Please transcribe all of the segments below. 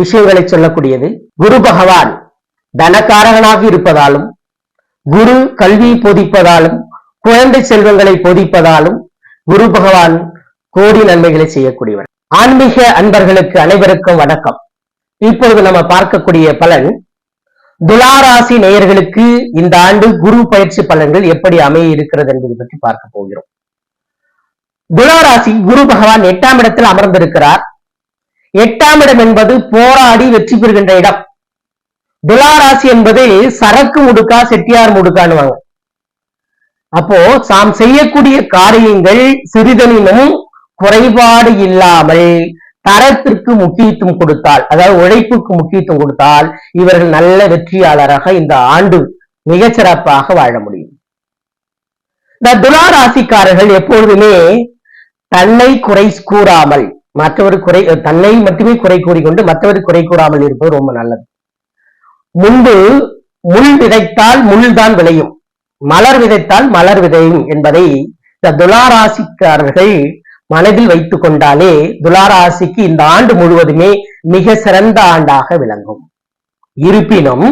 விஷயங்களை சொல்லக்கூடியது. குரு பகவான் தனக்காரகனாக இருப்பதாலும் குரு கல்வி போதிப்பதாலும் குழந்தை செல்வங்களை போதிப்பதாலும் குரு பகவான் கோடி நன்மைகளை செய்யக்கூடியவர். ஆன்மீக அன்பர்களுக்கு அனைவருக்கும் வணக்கம். இப்பொழுது நம்ம பார்க்கக்கூடிய பலன் துலாராசி நேயர்களுக்கு இந்த ஆண்டு குரு பயிற்சி பலன்கள் எப்படி அமைய இருக்கிறது என்பதை பற்றி பார்க்க போகிறோம். துலாராசி குரு பகவான் எட்டாம் இடத்தில் அமர்ந்திருக்கிறார். எட்டாம் இடம் என்பது போராடி வெற்றி பெறுகின்ற இடம். துலாராசி என்பது சரக்கு முடுக்கா செட்டியார் முடுக்கான்னு அப்போ தாம் செய்யக்கூடிய காரியங்கள் சிறிதனினும் குறைபாடு இல்லாமல் தரத்திற்கு முக்கியத்துவம் கொடுத்தால் அதாவது உழைப்புக்கு முக்கியத்துவம் கொடுத்தால் இவர்கள் நல்ல வெற்றியாளராக இந்த ஆண்டு மிகச்சிறப்பாக வாழ முடியும். இந்த துலாராசிக்காரர்கள் எப்பொழுதுமே தன்னை குறை கூறாமல் மற்றவர் குறை தன்னை மட்டுமே குறை கூறிக்கொண்டு மற்றவர் குறை கூறாமல் இருப்பது ரொம்ப நல்லது. முன்பு முள் விதைத்தால் முள் தான் விளையும். மலர் விதைத்தால் மலர் விதையும் என்பதை இந்த துலாராசிக்காரர்கள் மனதில் வைத்துக் கொண்டாலே துலாராசிக்கு இந்த ஆண்டு முழுவதுமே மிக சிறந்த ஆண்டாக விளங்கும். இருப்பினும்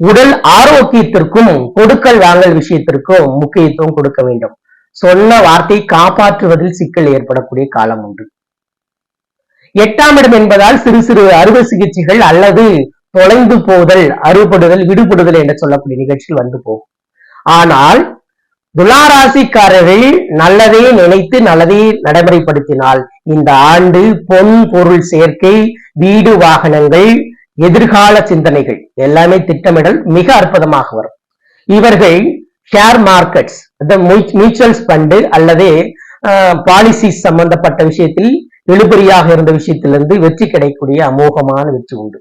உடல் ஆரோக்கியத்திற்கும் கொடுக்கல் வாங்கல் விஷயத்திற்கும் முக்கியத்துவம் கொடுக்க வேண்டும். சொன்ன வார்த்தை காப்பாற்றுவதில் சிக்கல் ஏற்படக்கூடிய காலம் உண்டு. எட்டாம் இடம் என்பதால் சிறு சிறு அறுவை சிகிச்சைகள் அல்லது தொலைந்து போதல் அறுபடுதல் விடுபடுதல் என்று சொல்லக்கூடிய நிகழ்ச்சியில் வந்து போகும். ஆனால் துளாராசிக்காரர்கள் நல்லதே நினைத்து நல்லதே நடைமுறைப்படுத்தினால் இந்த ஆண்டு பொன் பொருள் சேர்க்கை வீடு வாகனங்கள் எதிர்கால சிந்தனைகள் எல்லாமே திட்டமிடல் மிக அற்புதமாக வரும். இவர்கள் ஷேர் மார்க்கெட்ஸ் மியூச்சுவல்ஸ் ஃபண்டு அல்லது பாலிசி சம்பந்தப்பட்ட விஷயத்தில் இழுபறியாக இருந்த விஷயத்திலிருந்து வெற்றி கிடைக்கக்கூடிய அமோகமான வெற்றி உண்டு.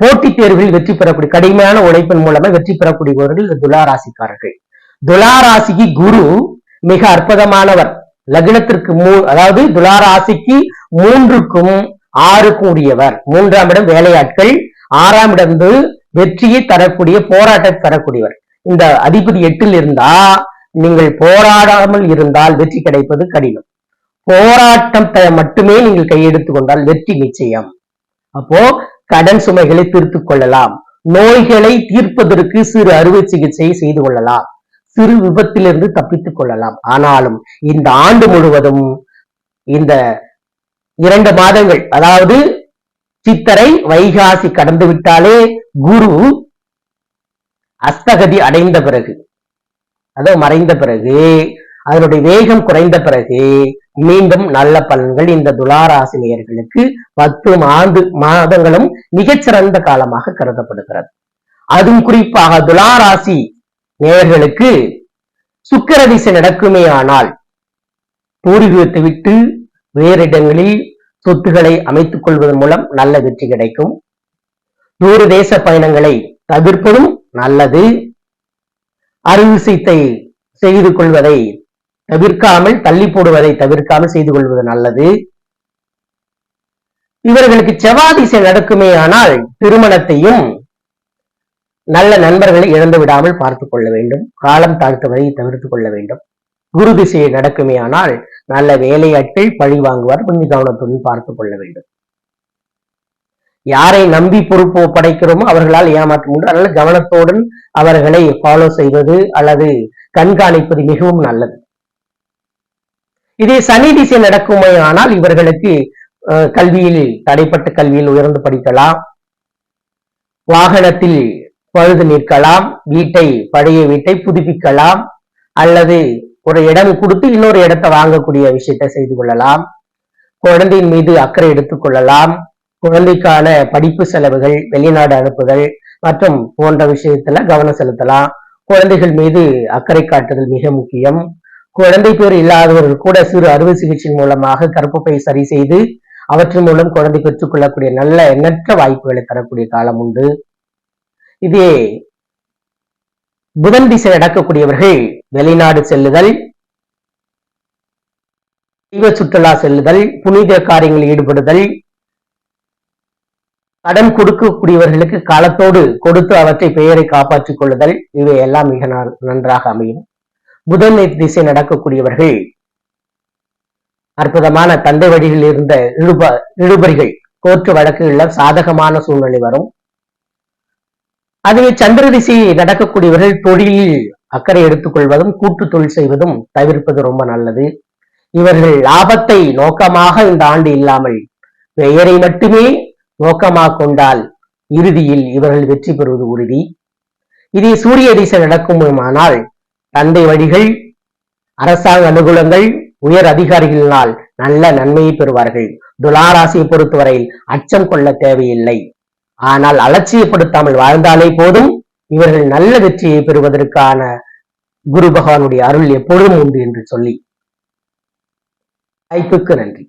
போட்டித் தேர்வில் வெற்றி பெறக்கூடிய கடுமையான உழைப்பின் மூலமா வெற்றி பெறக்கூடியவர்கள் இந்த துளாராசிக்காரர்கள் துளாராசிக்கு குரு மிக அற்புதமானவர். லக்னத்திற்கு மூ அதாவது துளாராசிக்கு மூன்றுக்கும் ஆறுக்கும் உரியவர் மூன்றாம் இடம் வேலையாட்கள் ஆறாம் இடம் வந்து வெற்றியை தரக்கூடிய போராட்டத்தை தரக்கூடியவர். இந்த அதிபதி எட்டில் இருந்தா நீங்கள் போராடாமல் இருந்தால் வெற்றி கிடைப்பது கடினம். போராட்டத்தை மட்டுமே நீங்கள் கையெடுத்துக் கொண்டால் வெற்றி நிச்சயம். அப்போ கடன் சுமைகளை தீர்த்து கொள்ளலாம். நோய்களை தீர்ப்பதற்கு சிறு அறுவை சிகிச்சை செய்து கொள்ளலாம். சிறு விபத்திலிருந்து தப்பித்துக் கொள்ளலாம். ஆனாலும் இந்த ஆண்டு முழுவதும் இந்த இரண்டு மாதங்கள் அதாவது சித்தரை வைகாசி கடந்து விட்டாலே குரு அஸ்தகதி அடைந்த பிறகு அதாவது மறைந்த பிறகு அதனுடைய வேகம் குறைந்த பிறகு மீண்டும் நல்ல பலன்கள் இந்த துளாராசினியர்களுக்கு பத்து மாந்து மாதங்களும் மிகச்சிறந்த காலமாக கருதப்படுகிறது. அதுவும் குறிப்பாக துளாராசி நேயர்களுக்கு சுக்கிர திசை நடக்குமே ஆனால் பூர்வீகத்தை விட்டு வேறு இடங்களில் சொத்துக்களை அமைத்துக் கொள்வதன் மூலம் நல்ல வெற்றி கிடைக்கும். தூர தேச பயணங்களை தவிர்ப்பதும் நல்லது. அறுவிசைத்தை செய்து கொள்வதை தவிர்க்காமல் தள்ளி போடுவதை தவிர்க்காமல் செய்து கொள்வது நல்லது. இவர்களுக்கு செவ்வாதிசை நடக்குமே ஆனால் திருமணத்தையும் நல்ல நண்பர்களை இழந்து விடாமல் பார்த்துக் கொள்ள வேண்டும். காலம் தாழ்த்துவதை தவிர்த்துக் கொள்ள வேண்டும். குரு திசையை நடக்குமே ஆனால் நல்ல வேலையாட்கள் பழி வாங்குவார் கொஞ்சம் கவனத்துடன் பார்த்துக் கொள்ள வேண்டும். யாரை நம்பி பொறுப்பு படைக்கிறோமோ அவர்களால் ஏமாற்ற முடியும். அதனால கவனத்துடன் அவர்களை ஃபாலோ செய்வது அல்லது கண்காணிப்பது மிகவும் நல்லது. இதே சனி திசை நடக்குமே ஆனால் இவர்களுக்கு கல்வியில் தடைப்பட்ட கல்வியில் உயர்ந்து படிக்கலாம். வாகனத்தில் பழுது நிற்கலாம். வீட்டை பழைய வீட்டை புதுப்பிக்கலாம். அல்லது ஒரு இடம் கொடுத்து இன்னொரு இடத்தை வாங்கக்கூடிய விஷயத்தை செய்து கொள்ளலாம். குழந்தையின் மீது அக்கறை எடுத்துக்கொள்ளலாம் குழந்தைக்கான படிப்பு செலவுகள் வெளிநாடு அனுப்புதல் மற்றும் போன்ற விஷயத்துல கவனம் செலுத்தலாம். குழந்தைகள் மீது அக்கறை காட்டுதல் மிக முக்கியம். குழந்தை பேர் இல்லாதவர்கள் கூட சிறு அறுவை சிகிச்சை மூலமாக கருப்பப்பை சரி செய்து அவற்றின் மூலம் குழந்தை பெற்றுக்கொள்ளக்கூடிய நல்ல எண்ணற்ற வாய்ப்புகளை தரக்கூடிய காலம் உண்டு. இதே புதன் திசை நடக்கக்கூடியவர்கள் வெளிநாடு செல்லுதல் தெய்வ சுற்றுலா செல்லுதல் புனித காரியங்களில் ஈடுபடுதல் கடன் கொடுக்கக்கூடியவர்களுக்கு காலத்தோடு கொடுத்து அவற்றை பெயரை காப்பாற்றிக் கொள்ளுதல் இவை எல்லாம் மிக நன்றாக அமையும். புதன் திசை நடக்கக்கூடியவர்கள். அற்புதமான தந்தை வழியில் இருந்த இழுப இழுபறிகள் கோர்ட்டு வழக்குகள்ல சாதகமான சூழ்நிலை வரும். அதுவே சந்திர திசை நடக்கக்கூடியவர்கள் தொழிலில் அக்கறை எடுத்துக்கொள்வதும் கூட்டு தொழில் செய்வதும் தவிர்ப்பது ரொம்ப நல்லது. இவர்கள் லாபத்தை நோக்கமாக இந்த ஆண்டு இல்லாமல் பெயரை மட்டுமே நோக்கமாக கொண்டால் இறுதியில் இவர்கள் வெற்றி பெறுவது உறுதி. இதே சூரிய திசை நடக்குமானால் தந்தை வழிகள் அரசாங்க அனுகூலங்கள் உயர் அதிகாரிகளினால் நல்ல நன்மையை பெறுவார்கள். துலாராசியை பொறுத்தவரையில் அச்சம் கொள்ள தேவையில்லை. ஆனால் அலட்சியப்படுத்தாமல் வாழ்ந்தாலே போதும். இவர்கள் நல்ல வெற்றியை பெறுவதற்கான குரு பகவானுடைய அருள் எப்பொழுதும் உண்டு என்று சொல்லி. வாய்ப்புக்கு நன்றி.